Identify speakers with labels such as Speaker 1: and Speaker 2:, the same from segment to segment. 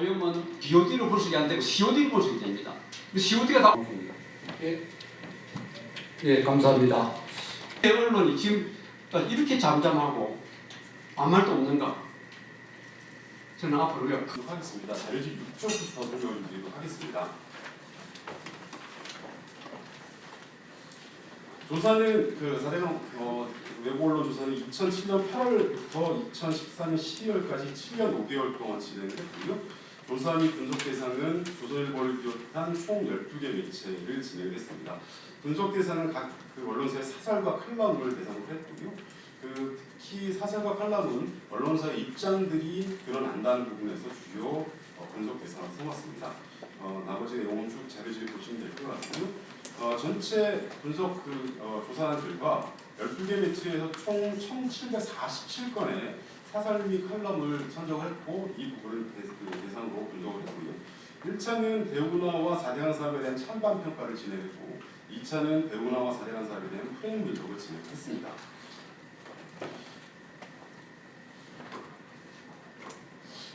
Speaker 1: 오염은 BOD로 볼수 있게 안 되고 COD로 볼수 있게 됩니다. COD가 다 예. 예, 감사합니다. 예, 언론이 지금 이렇게 잠잠하고 아무 말도 없는가? 저는 앞으로요.
Speaker 2: 하겠습니다. 자료집 6쪽부터 설명을 드리도록 하겠습니다. 조사는 그 사대강 어, 외부 언론 조사는 2007년 8월부터 2014년 12월까지 7년 5개월 동안 진행했고요. 조사 및 분석 대상은 조선일보를 비롯한 총 12개 매체를 진행했습니다. 분석 대상은 각 그 언론사의 사설과 칼럼을 대상으로 했고요. 그 특히 사설과 칼럼은 언론사의 입장들이 드러난다는 부분에서 주요 어, 분석 대상을 삼았습니다. 어, 나머지 내용은 쭉 자료집에 보시면 될 것 같고요. 어, 전체 분석 그 어, 조사한 결과 12개 매체에서 총 1,747건의 사설 및 칼럼을 선정했고 이 부분을 대, 그 대상으로 분석을 했고요. 1차는 대운하와 4대강 사업에 대한 찬반 평가를 진행했고 2차는 대운하와 4대강 사업에 대한 프레임 분석을 진행했습니다.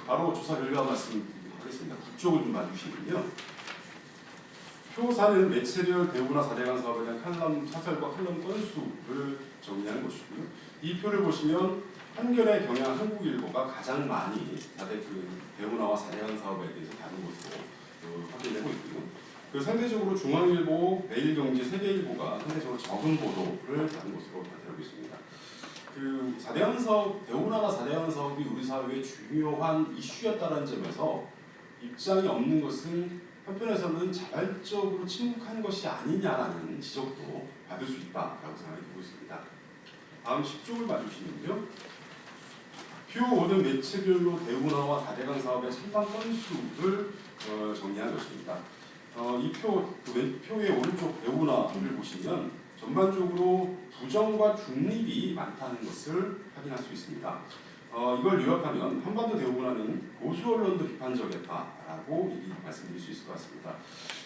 Speaker 2: 바로 조사 결과 말씀드리겠습니다. 국쪽을 좀 봐주시면요. 표사는 매체별 대우나 4대강 사업에 대한 칼럼 사설과 칼럼 건수를 정리한 것이고요. 이 표를 보시면 한겨레 경향 한국일보가 가장 많이 4대 그 대우나와 4대강 사업에 대해서 다룬 것으로 어, 확인되고 있고요. 그 상대적으로 중앙일보, 매일경제, 세계일보가 상대적으로 적은 보도를 다룬 것으로 나타나고 있습니다. 그 4대강 사업, 대우나라 4대강 사업이 우리 사회의 중요한 이슈였다는 점에서 입장이 없는 것은 한편에서는 자발적으로 침묵한 것이 아니냐라는 지적도 받을 수 있다라고 생각이 들고 있습니다. 다음 10쪽을 봐주시면요. 표 5는 매체별로 대우나와 4대강 사업의 찬반 건수를 어, 정리한 것입니다. 어, 이표 그 표의 오른쪽 대우나를 보시면 전반적으로 부정과 중립이 많다는 것을 확인할 수 있습니다. 어, 이걸 요약하면 한반도 대우문화는 보수 언론도 비판적이었다라고 말씀드릴 수 있을 것 같습니다.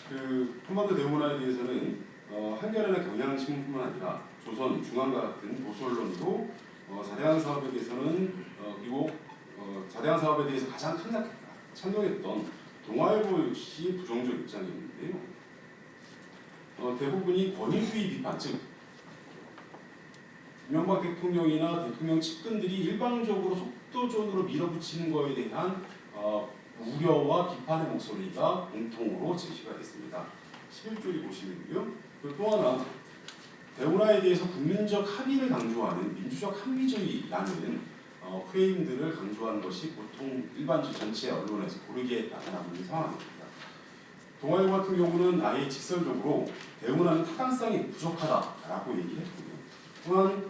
Speaker 2: 그 한반도 대우문화에 대해서는 어, 한겨레나 경향신문뿐만 아니라 조선, 중앙과 같은 보수 언론도 어, 4대강 사업에 대해서는 어, 그리고 어, 4대강 사업에 대해서 가장 큰 찬동했던 동아일보 역시 부정적 입장이었는데요. 어, 대부분이 권위주의 비판, 즉 이명박 대통령이나 대통령 측근들이 일방적으로 속도전으로 밀어붙이는 것에 대한 어, 우려와 비판의 목소리가 공통으로 제시가 됐습니다. 11조를 보시면요. 그또 하나 대우라에 대해서 국민적 합의를 강조하는 민주적 합리주의라는 어, 프레임들을 강조하는 것이 보통 일반주 전체 언론에서 고르게 나타나고 있는 상황입니다. 동아일보 같은 경우는 아예 직설적으로 대우라는 타당성이 부족하다라고 얘기했고요. 또한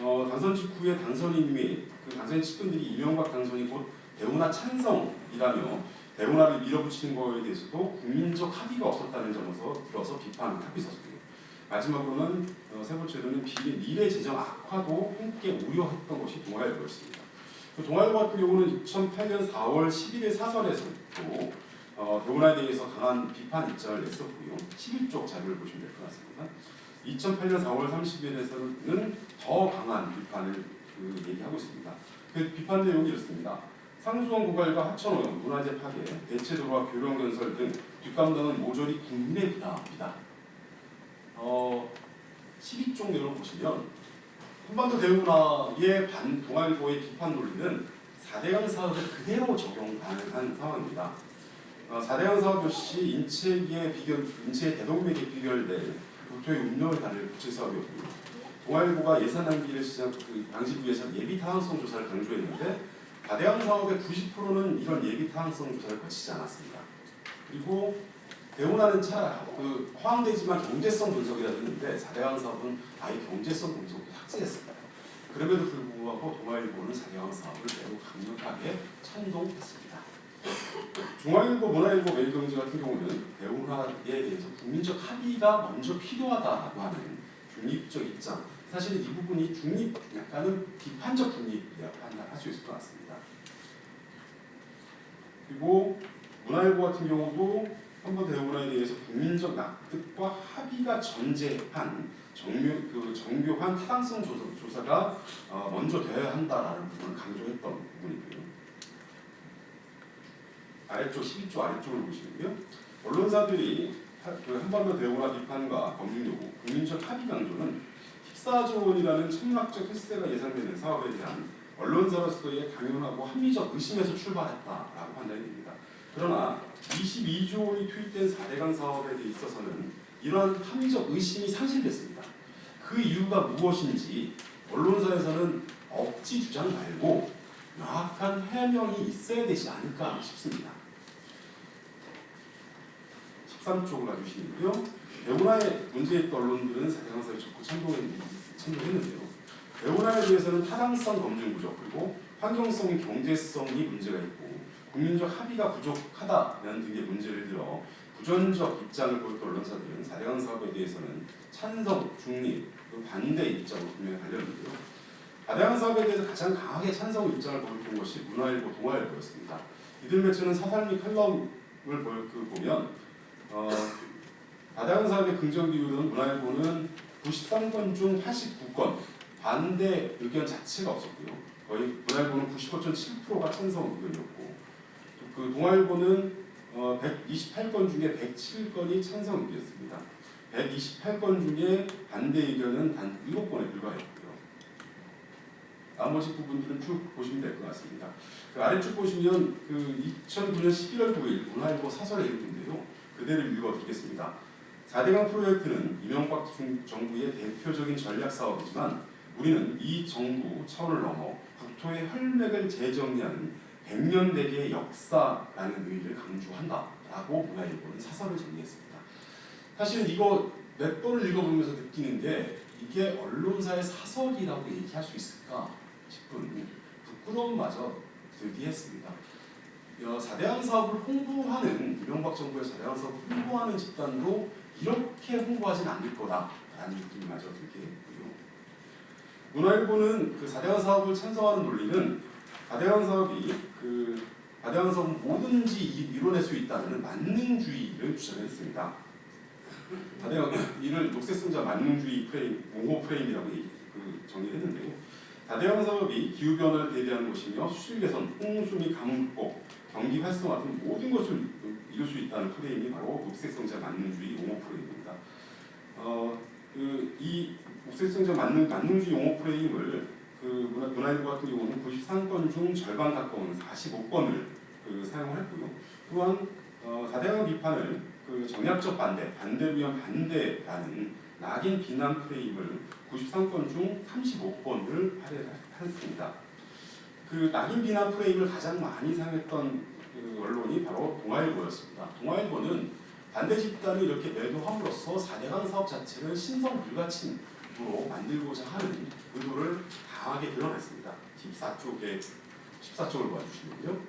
Speaker 2: 어, 당선 직후에 당선인님이 그 당선 측근들이 이명박 당선이 곧 대우나 찬성이라며 대우나를 밀어붙이는 거에 대해서도 국민적 합의가 없었다는 점에서 들어서 비판을 하고 있었고요. 마지막으로는 어, 세 번째로는 비- 미래 재정 악화도 함께 우려했던 것이 동아일보였습니다. 그 동아일보 같은 경우는 2008년 4월 11일 사설에서도 어, 대우나에 대해서 강한 비판 입장을 냈었고요. 11쪽 자료를 보시면 될 것 같습니다. 2008년 4월 30일에서는 더 강한 비판을 그 얘기하고 있습니다. 그 비판 내용이 이렇습니다. 상수원 고갈과 하천 오염, 문화재 파괴, 대체도로와 교령건설 등 뒷감당은 모조리 국민의 부담입니다. 어, 12쪽 내용을 보시면 한반도 대우문화의 반 동아일보의 비판 논리는 4대강 사업을 그대로 적용 가능한 상황입니다. 어, 4대강 사업 역시 인체기의 비결, 인체 대동맥에 비결될 국토의 운명을 다룰 국제 사업이었고요. 동아일보가 예산 낭비를 시작 그 방지기 위해서 예비 타당성 조사를 강조했는데 다대강 사업의 90%는 이런 예비 타당성 조사를 거치지 않았습니다. 그리고 대우나는 차그 허황되지만 경제성 분석이라 했는데 4대강 사업은 아예 경제성 분석을 삭제했습니다. 그럼에도 불구하고 동아일보는 4대강 사업을 매우 강력하게 찬동했습니다. 중앙일보, 문화일보, 매일경제 같은 경우는 대우나에 대해서 국민적 합의가 먼저 필요하다라고 하는 중립적 입장. 사실 이 부분이 중립, 약간은 비판적 중립이라고 판단할 수 있을 것 같습니다. 그리고 문화일보 같은 경우도 한번 대우문화에 대해서 국민적 납득과 합의가 전제한 정묘, 그 정교한 타당성 조사, 조사 가 어, 먼저 되어야 한다라는 부분을 강조했던 부분이고요. 아래쪽 12조 아래쪽을 보시면요. 언론사들이 하- 그 한반도 대우나 비판과 검증 요구, 국민적 합의 강조는 14조 원이라는 천문학적 횟수가 예상되는 사업에 대한 언론사로서의 당연하고 합리적 의심에서 출발했다라고 판단이 됩니다. 그러나 22조 원이 투입된 4대강 사업에 대해 있어서는 이러한 합리적 의심이 상실됐습니다. 그 이유가 무엇인지 언론사에서는 억지 주장 말고 명확한 해명이 있어야 되지 않을까 싶습니다. 13쪽을 봐주시면요. 배우나의 문제 있던 언론들은 사대강사에 적극 참고했- 참고했는데요. 배우나에 대해서는 타당성 검증 부족 그리고 환경성 경제성이 문제가 있고 국민적 합의가 부족하다는 등의 문제를 들어 부정적 입장을 보였던 언론사들은 사대강 사업에 대해서는 찬성, 중립, 반대 입장으로 분명히 갈렸는데요. 사대강 사업에 대해서 가장 강하게 찬성 입장을 보였던 것이 문화일보, 동아일보였습니다. 이들 매체는 사설 및 칼럼을 볼- 그 보면 어, 다대강 사업의 긍정 비율은 문화일보는 93건 중 89건 반대 의견 자체가 없었고요. 거의 문화일보는 95.7%가 찬성 의견이었고 그 동아일보는 어, 128건 중에 107건이 찬성 의견이었습니다. 128건 중에 반대 의견은 단 7건에 불과했고요. 나머지 부분들은 쭉 보시면 될 것 같습니다. 그 아래쪽 보시면 그 2009년 11월 9일 문화일보 사설의 일부인데요. 그대로 읽어드리겠습니다. 4대강 프로젝트는 이명박 중- 정부의 대표적인 전략 사업이지만 우리는 이 정부 차원을 넘어 국토의 혈맥을 재정리하는 100년 대계의 역사라는 의의를 강조한다라고 문화일보는 사설을 정리했습니다. 사실 이거 몇 번을 읽어보면서 느끼는 게 이게 언론사의 사설이라고 얘기할 수 있을까 싶은 부끄러움마저 들기했습니다. 어, 4대강 사업을 홍보하는 이명박 정부의 4대강 사업을 홍보하는 집단도 이렇게 홍보하진 않을 거다라는 느낌마저 들게 했고요. 문화일보는 그 4대강 사업을 찬성하는 논리는 4대강 사업이 그 4대강 사업은 뭐든지 이- 이뤄낼 수 있다는 만능주의를 주장했습니다. 4대강 이를 녹색성자 만능주의 프레임, 옹호 프레임이라고 그 정의를 했는데요. 다대강 사업이 기후 변화를 대비하는 것이며 수질 개선, 홍수 및 가뭄 극복, 경기 활성화 등 모든 것을 이룰 수 있다는 프레임이 바로 녹색성자 만능주의 옹호 프레임입니다. 어, 그 이 녹색성자 만능 만능주의 옹호 프레임을 그 문화, 문화일보 같은 경우는 93건 중 절반 가까운 45건을 그 사용을 했고요. 또한 어, 4대강 비판을 그 정략적 반대, 반대를 반대라는 낙인 비난 프레임을 93건 중 35건을 할애했습니다. 그 낙인 비난 프레임을 가장 많이 사용했던 그 언론이 바로 동아일보였습니다. 동아일보는 반대 집단을 이렇게 매도함으로써 4대강 사업 자체를 신성 불가침으 로 만들고자 하는 의도를 강하게 드러냈습니다. 14쪽에 14쪽을 봐주시면요.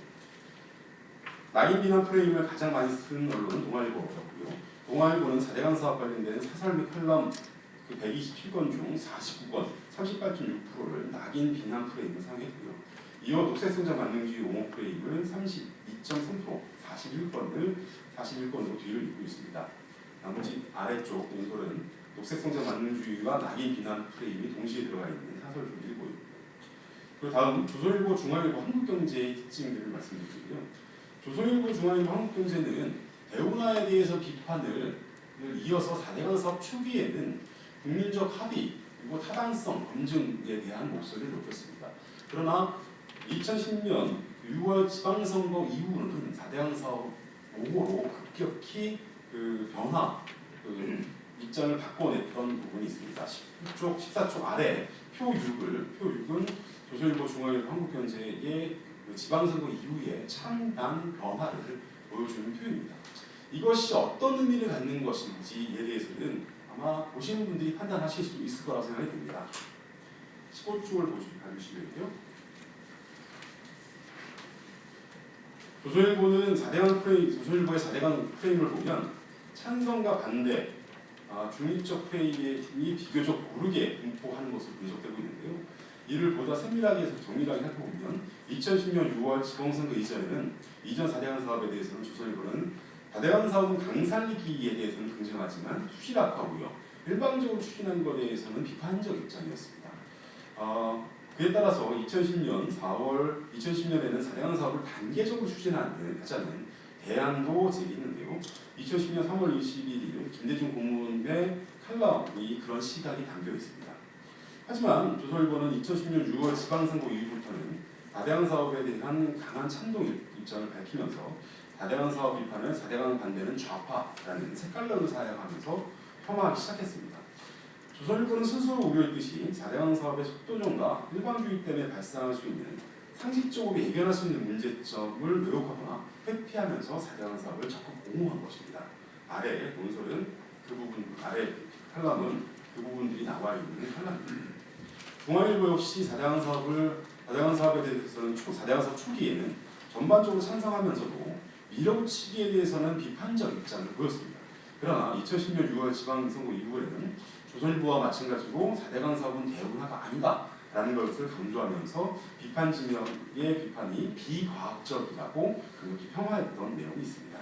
Speaker 2: 낙인 비난 프레임을 가장 많이 쓴 언론은 동아일보였고요. 동아일보는 4대강 사업 관련된 사설 및 칼럼 그 127건 중 49건, 38.6%를 낙인 비난 프레임을 사용했고요. 이어 녹색성장 만능주의 옹호 프레임을 32.3%, 41건을 41건으로 뒤를 잇고 있습니다. 나머지 아래쪽 연설은 녹색성장 만능주의와 낙인 비난 프레임이 동시에 들어가 있는 사설 좀 읽고 있고요. 그리고 다음 조선일보, 중앙일보, 한국경제의 특징들을 말씀드리고요. 조선일보, 중앙일보, 한국경제는 대운하에 대해서 비판을 이어서 4대강 사업 초기에는 국민적 합의 그리고 타당성 검증에 대한 목소리를 높였습니다. 그러나 2010년 6월 지방선거 이후는 4대강 사업 보고로 급격히 그 변화 그 입장을 바꿔냈던 부분이 있습니다. 10쪽 14쪽 아래 표 6을 표 6은 조선일보 중앙일보 한국경제의 그 지방선거 이후에 창당 변화를 보여주는 표입니다. 이것이 어떤 의미를 갖는 것인지에 대해서는 아마 보시는 분들이 판단하실 수 있을 거라고 생각이 듭니다. 15쪽을 봐주시면요. 조선일보는 4대강 프레임, 조선일보의 4대강 프레임을 보면 찬성과 반대, 아, 중립적 프레임이 비교적 고르게 분포하는 것으로 분석되고 있는데요. 이를 보다 세밀하게 해서 정밀하게 살펴보면 2010년 6월 지방선거 이전에는 이전 4대강 사업에 대해서는 조선일보는 4대강 사업은 강살리기에 대해서는 긍정하지만 수시락하고요. 일방적으로 추진한 것에 대해서는 비판적 입장이었습니다. 어, 그에 따라서 2010년 4월 2010년에는 4대강 사업을 단계적으로 추진하는 하자는 대안도 제기했는데요. 2010년 3월 21일 김대중 고문의 칼럼이 그런 시각이 담겨 있습니다. 하지만 조선일보는 2010년 6월 지방선거 이후부터는 다대강 사업에 대한 강한 찬동 입장을 밝히면서 다대강 사업 비판을 4대강 반대는 좌파라는 색깔론을 사용하면서 폄하하기 시작했습니다. 조선일보는 스스로 우려했듯이 4대강 사업의 속도전과 일방주의 때문에 발생할 수 있는 상식적으로 예견할 수 있는 문제점을 왜곡하거나 회피하면서 4대강 사업을 적극 옹호한 것입니다. 아래 논설은 그 부분 아래 칼럼은 그 부분들이 나와 있는 칼럼입니다. 중앙일보 역시 4대강 사업을 4대강 사업에 대해서는 초 4대강 사업 초기에는 전반적으로 찬성하면서도 밀어붙이기에 대해서는 비판적 입장을 보였습니다. 그러나 2010년 6월 지방선거 이후에는 조선일보와 마찬가지로 4대강 사업은 대우화가 아니다 라는 것을 강조하면서 비판 진영의 비판이 비과학적이라고 그렇게 평화했던 내용이 있습니다.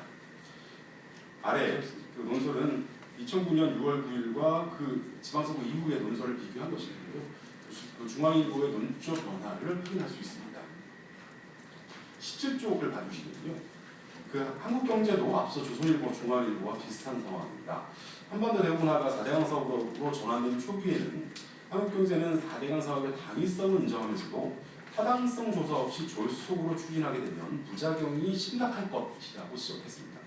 Speaker 2: 아래 그 논설은 2009년 6월 9일과 그 지방선거 이후의 논설을 비교한 것인데요. 그 중앙일보의 논조 변화를 확인할 수 있습니다. 17쪽을 봐주시면요. 그 한국경제도 앞서 조선일보, 중앙일보와 비슷한 상황입니다. 한반도 대운하가 4대강 사업으로 전환된 초기에는 한국경제는 4대강 사업의 당위성을 인정하면서도 타당성 조사 없이 졸속으로 추진하게 되면 부작용이 심각할 것이라고 지적했습니다.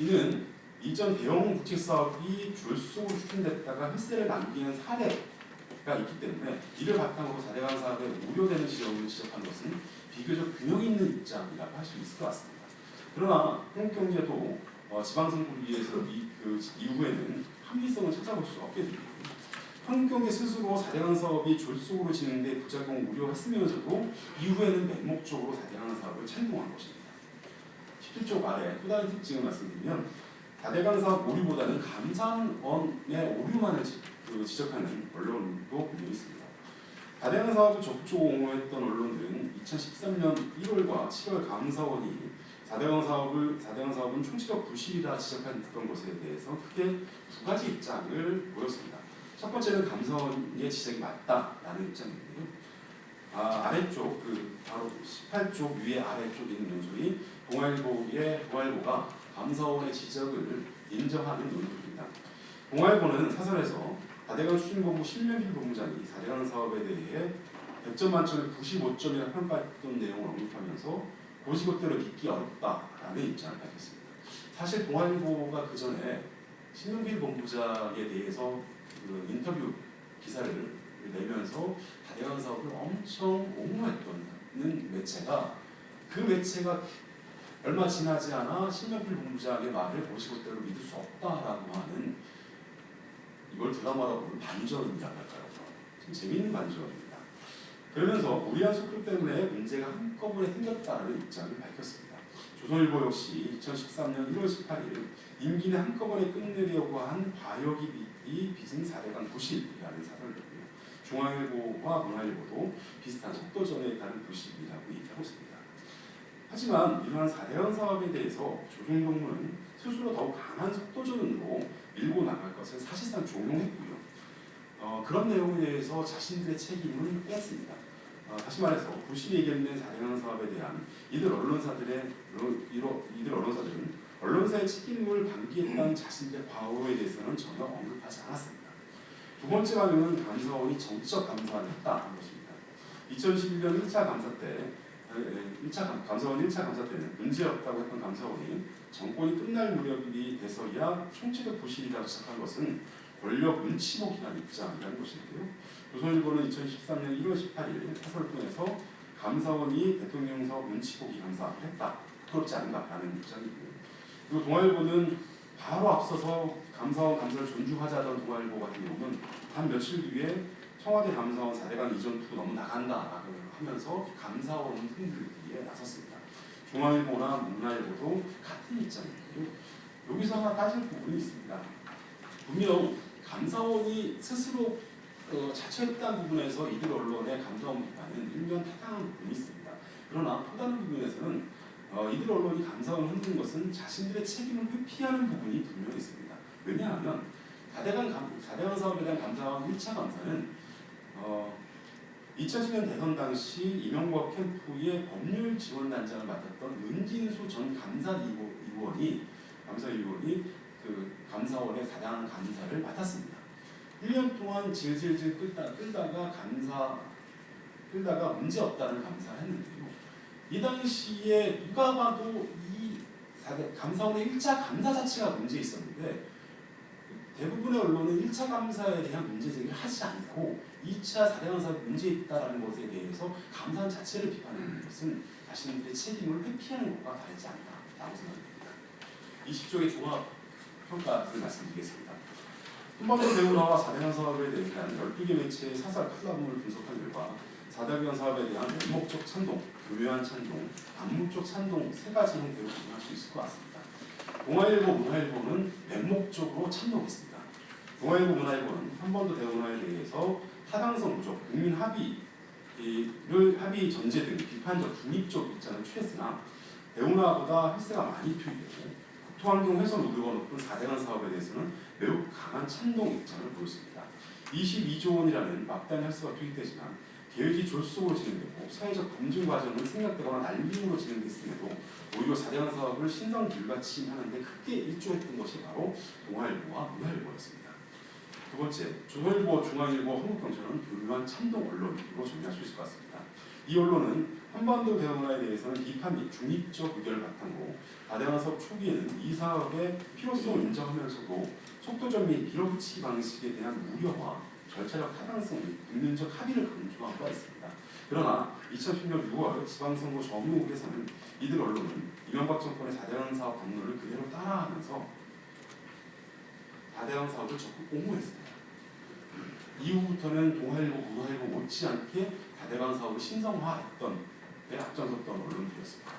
Speaker 2: 이는 이전 대형 국책 사업이 졸속으로 추진됐다가 흡세를 남기는 사례가 있기 때문에 이를 바탕으로 4대강 사업에 우려되는 지점을 지적한 것은 비교적 균형 있는 입장이라고 할 수 있을 것 같습니다. 그러나 한국경제도 어, 지방선거를 위해서 이, 그 이후에는 합리성을 찾아볼 수 없게 됩니다. 한국경제 스스로 4대강 사업이 졸속으로 진행돼 부작용 우려했으면서도 이후에는 맹목적으로 4대강 사업을 찬동한 것입니다. 17쪽 아래 또 다른 특징을 말씀드리면 4대강 사업 오류보다는 감산원의 오류만을 지, 그 지적하는 언론도 분명히 있습니다. 4대강 사업을 적극적으로 옹호했던 언론들은 2013년 1월과 7월 감사원이 4대강 사업을 4대강 사업은 총체적 부실이라 지적했던 것에 대해서 크게 두 가지 입장을 보였습니다. 첫 번째는 감사원의 지적이 맞다라는 입장인데요. 아, 아래쪽 그 바로 18쪽 위에 아래쪽에 있는 논술이 동아일보의 동아일보가 감사원의 지적을 인정하는 논술입니다. 동아일보는 사설에서 4대강 추진본부 신명길 본부장이 4대강 사업에 대해 100점 만점에 95점이라 평가했던 내용을 언급하면서 고지것대로 믿기 어렵다라는 입장을 밝혔습니다. 사실 동아일보가 그 전에 신동길 본부장에 대해서 그 인터뷰 기사를 내면서 다대강 사업을 엄청 옹호했던 매체가 그 매체가 얼마 지나지 않아 신명필 본부장의 말을 고지것대로 믿을 수 없다라고 하는 이걸 드라마라고 부르는 반전이라고 할까요? 좀 재미있는 반전입니다. 그러면서 무리한 속도 때문에 문제가 한꺼번에 생겼다는 입장을 밝혔습니다. 조선일보 역시 2013년 1월 18일 임기는 한꺼번에 끝내려고 한 과욕이 빚은 4대강 부실이라는 사설을 냈고요. 중앙일보와 문화일보도 비슷한 속도전에 따른 부실이라고 얘기하고 있습니다. 하지만 이러한 4대강 사업에 대해서 조중동무는 스스로 더욱 강한 속도전으로 밀고 나갈 것을 사실상 종용했고요. 어, 그런 내용에 대해서 자신들의 책임을 뺐습니다. 어, 다시 말해서 부실이 예견된 4대강 사업에 대한 이들 언론사들의 이들 언론사들은 언론사의 책임을 방기했다는 자신들의 과오에 대해서는 전혀 언급하지 않았습니다. 두 번째 반응은 감사원이 정치적 감사를 했다는 것입니다. 2011년 1차 감사 때 1차 감사원 1차 감사 때는 문제 없다고 했던 감사원이 정권이 끝날 무렵이 돼서야 총체적 부실이라고 시작한 것은 권력 눈치보기라는 입장이라는 것인데요. 조선일보는 2013년 1월 18일 사설을 통해서 감사원이 대통령 사업 눈치보기 감사를 했다. 그렇지 않나라는 입장이고요. 그리고 동아일보는 바로 앞서서 감사원 감사를 존중하자던 동아일보 같은 경우는 한 며칠 뒤에 청와대 감사원 4대강 이전 투 너무 나간다라고 하면서 감사원 흔들기에 나섰습니다. 중앙일보나 문화일보도 같은 입장이고요. 여기서 하나 따질 부분이 있습니다. 분명 감사원이 스스로 어, 자처했다는 부분에서 이들 언론의 감사원 비판은 일면 타당한 부분이 있습니다. 그러나 또 다른 부분에서는 어, 이들 언론이 감사원을 흔드는 것은 자신들의 책임을 회피하는 부분이 분명히 있습니다. 왜냐하면 4대강, 감, 4대강 사업에 대한 감사원 1차 감사는 어, 2010년 대선 당시 이명박 캠프의 법률 지원단장을 맡았던 은진수 전 감사위원이 감사위원이 그 감사원의 사당 감사를 맡았습니다. 1년 동안 질질질 끌다 끌다가 감사 끌다가 문제 없다는 감사를 했는데요. 이 당시에 누가 봐도 이 감사원의 1차 감사 자체가 문제 있었는데 대부분의 언론은 1차 감사에 대한 문제 제기를 하지 않고 2차 사대감사 문제 있다라는 것에 대해서 감사 자체를 비판하는 것은 자신들의 책임을 회피하는 것과 다르지 않다라고 생각합니다. 20조의 종합 평가를 말씀드리겠습니다. 한반도 대운하와 4대강 사업에 대한 12개 매체의 사설 칼럼을 분석한 결과 4대강 사업에 대한 맹목적 찬동, 교묘한 찬동, 암묵적 찬동 세 가지 형태로 분할 수 있을 것 같습니다. 동아일보, 문화일보는 맹목적으로 찬동했습니다. 동아일보, 문화일보는 한반도 대운하에 대해서 타당성 부족, 국민 합의를 합의 전제 등 비판적 중립적 입장을 취했으나 대운하보다 헬스가 많이 투입되고 국토환경 훼손 우려가 높은 4대강 사업에 대해서는 매우 강한 찬동 입장을 보였습니다. 22조 원이라는 막대한 헬스가 투입되지만 계획이 졸속으로 진행되고 사회적 검증 과정은 생략되거나 날림으로 진행됐음에도 오히려 4대강 사업을 신성 불가침하는데 크게 일조했던 것이 바로 동아일보와 문화일보였습니다. 두 번째, 조선일보, 중앙일보, 한국경찰은 교묘한 찬동 언론으로 정리할 수 있을 것 같습니다. 이 언론은 한반도 대응화에 대해서는 비판 및 중립적 의견을 바탕으로 다대강 사업 초기에는 이 사업의 필요성을 인정하면서도 속도전 및 밀어붙이기 방식에 대한 우려와 절차적 타당성 및 국민적 합의를 강조한 바 있습니다. 그러나 2010년 6월 지방선거 전후에서는 이들 언론은 이명박 정권의 4대강 사업 방문을 그대로 따라하면서 4대강 사업을 적극 옹호했습니다. 이후부터는 동아일보, 문화일보 못지않게 4대강 사업을 신성화했던 데 앞장섰던 언론들이었습니다.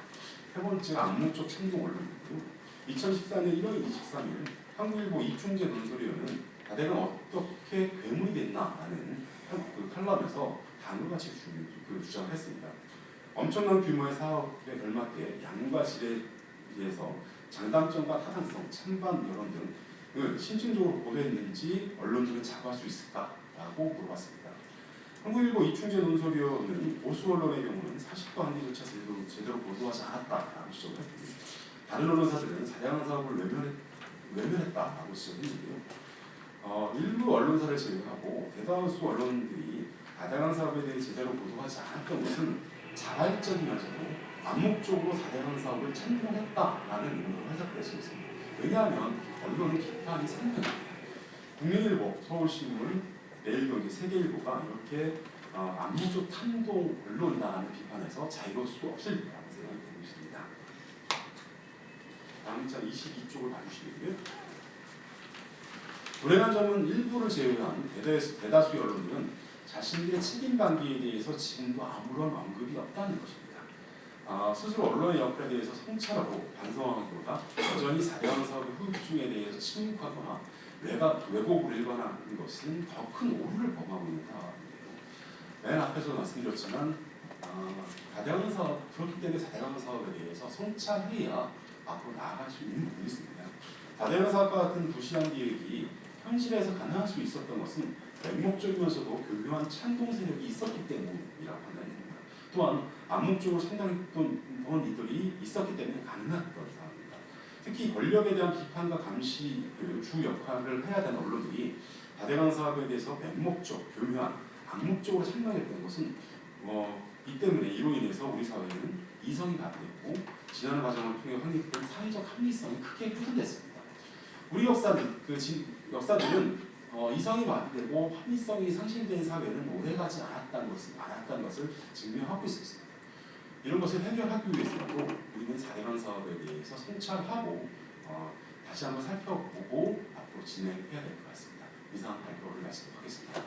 Speaker 2: 세 번째가 암묵적 찬동 언론이고요. 2014년 1월 23일 한국일보 이충재 논설위원은 다대강 어떻게 괴물이 됐나 라는 그 칼럼에서 다음과 같이 주, 그 주장을 했습니다. 엄청난 규모의 사업에 걸맞게 양과 질에 의해서 장단점과 타당성, 찬반 여론 등을 심층적으로 보도했는지 언론들은 자부할 수 있을까라고 물어봤습니다. 한국일보 이충재 논설위원은 보수 언론의 경우는 사실과 한계조차 제대로, 제대로 보도하지 않았다라고 지적을 했고 다른 언론사들은 사대강 사업을 외면했, 외면했다라고 지적했는데요. 어, 일부 언론사를 제외하고 대다수 언론들이 다대강 사업에 대해 제대로 보도하지 않았던 것은 자발적이면서도 암묵적으로 사대강 사업을 찬동했다라는 의미로 해석될 수 있습니다. 왜냐하면 언론은 비판이 상당합니다. 국민일보, 서울신문, 내일경제, 세계일보가 이렇게 어, 암묵적 탄동 언론이다라는 비판에서 자유로울 수 없을 거라고 생각이 있습니다. 다음 자 22쪽을 봐주시면요. 불행한 점은 일부를 제외한 대다수, 대다수의 언론들은 자신들의 책임 관계에 대해서 지금도 아무런 언급이 없다는 것입니다. 아, 스스로 언론의 역할에 대해서 성찰하고 반성하기보다 여전히 4대강 사업의 후유증에 대해서 침묵하거나 외가, 왜곡을 일관하는 것은 더 큰 오류를 범하고 있는 상황인데요. 맨 앞에서 말씀드렸지만 아, 4대강 사업, 그렇기 때문에 4대강 사업에 대해서 성찰해야 앞으로 나아갈 수 있는 부분이 있습니다. 4대강 사업과 같은 부실한 계획이 현실에서 가능할 수 있었던 것은 맹목적이면서도 교묘한 찬동 세력이 있었기 때문이라고 판단됩니다. 또한 암묵적으로 상당했던 이들이 있었기 때문에 가능했던 상황입니다. 특히 권력에 대한 비판과 감시 그주 역할을 해야 되는 언론들이 다대강 사업에 대해서 맹목적, 교묘한, 암묵적으로 찬동했던 것은 어, 이 때문에 이로 인해서 우리 사회는 이성이 가득했고 지난 과정을 통해 확립된 사회적 합리성이 크게 훼손됐습니다. 우리 역사는 그 지, 역사들은 어, 이성이 만들고 합리성이 상실된 사회는 뭐 오래가지 않았다는 것을, 않았다는 것을 증명하고 있었습니다. 이런 것을 해결하기 위해서라도 우리는 4대강 사업에 대해서 성찰하고 어, 다시 한번 살펴보고 앞으로 진행해야 될 것 같습니다. 이상 발표를 마치도록 하겠습니다.